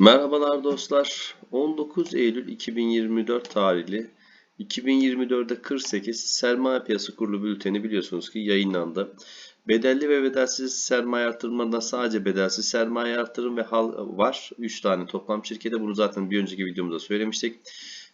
Merhabalar dostlar. 19 Eylül 2024 tarihli 2024'de 48 sermaye piyasa kurulu bülteni biliyorsunuz ki yayınlandı. Bedelli ve bedelsiz sermaye artırımlarında sadece bedelsiz sermaye artırım ve hal var. 3 tane toplam şirkete bunu zaten bir önceki videomuzda söylemiştik.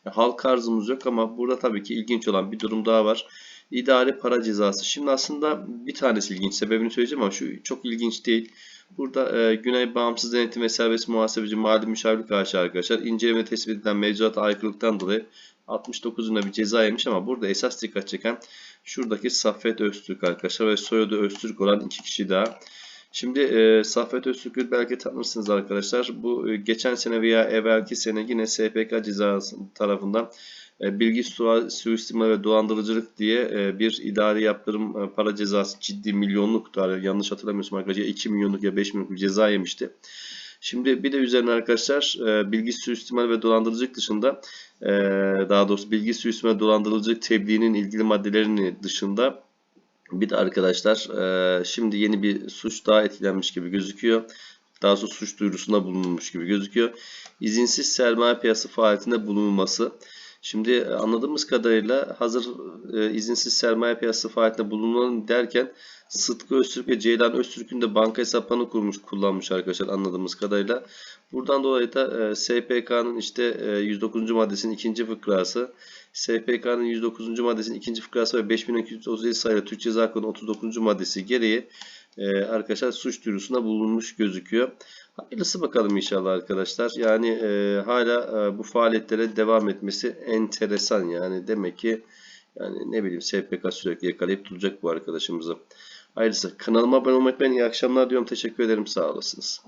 Halk arzımız yok ama burada tabii ki ilginç olan bir durum daha var. İdari para cezası. Şimdi aslında bir tanesi ilginç. Sebebini söyleyeceğim ama şu çok ilginç değil. Burada e, Güney Bağımsız Denetim ve Serbest Muhasebeci Mali Müşavirlik karşı arkadaşlar inceleme tespit edilen mevzuata aykırılıktan dolayı 69'unda bir ceza yemiş ama burada esas dikkat çeken şuradaki Saffet Öztürk arkadaşlar ve soyadı Öztürk olan iki kişi daha. Şimdi e, Saffet Öztürk'ü belki tanırsınız arkadaşlar. Bu e, geçen sene veya evvelki sene yine SPK cezası tarafından bilgi su- suistimal ve dolandırıcılık diye e, bir idari yaptırım e, para cezası ciddi milyonluk da yanlış hatırlamıyorsam arkadaşlar 2 milyonluk ya 5 milyonluk bir ceza yemişti. Şimdi bir de üzerine arkadaşlar e, bilgi suistimal ve dolandırıcılık dışında e, daha doğrusu bilgi suistimal ve dolandırıcılık tebliğinin ilgili maddelerinin dışında bir de arkadaşlar e, şimdi yeni bir suç daha etkilenmiş gibi gözüküyor. Daha sonra suç duyurusunda bulunmuş gibi gözüküyor. İzinsiz sermaye piyasası faaliyetinde bulunulması. Şimdi e, anladığımız kadarıyla hazır e, izinsiz sermaye piyasası faaliyetinde bulunan derken Sıtkı Öztürk ve Ceylan Öztürk'ün de banka hesaplarını kurmuş kullanmış arkadaşlar anladığımız kadarıyla. Buradan dolayı da e, SPK'nın işte e, 109. maddesinin ikinci fıkrası, SPK'nın 109. maddesinin ikinci fıkrası ve 5237 sayılı Türk Ceza Kanunu 39. maddesi gereği e, arkadaşlar suç duyurusunda bulunmuş gözüküyor. Hayırlısı bakalım inşallah arkadaşlar. Yani e, hala e, bu faaliyetlere devam etmesi enteresan yani demek ki yani ne bileyim SPK sürekli yakalayıp tutacak bu arkadaşımızı. Hayırlısı. Kanalıma abone olmayı unutmayın. İyi akşamlar diyorum. Teşekkür ederim. Sağ olasınız.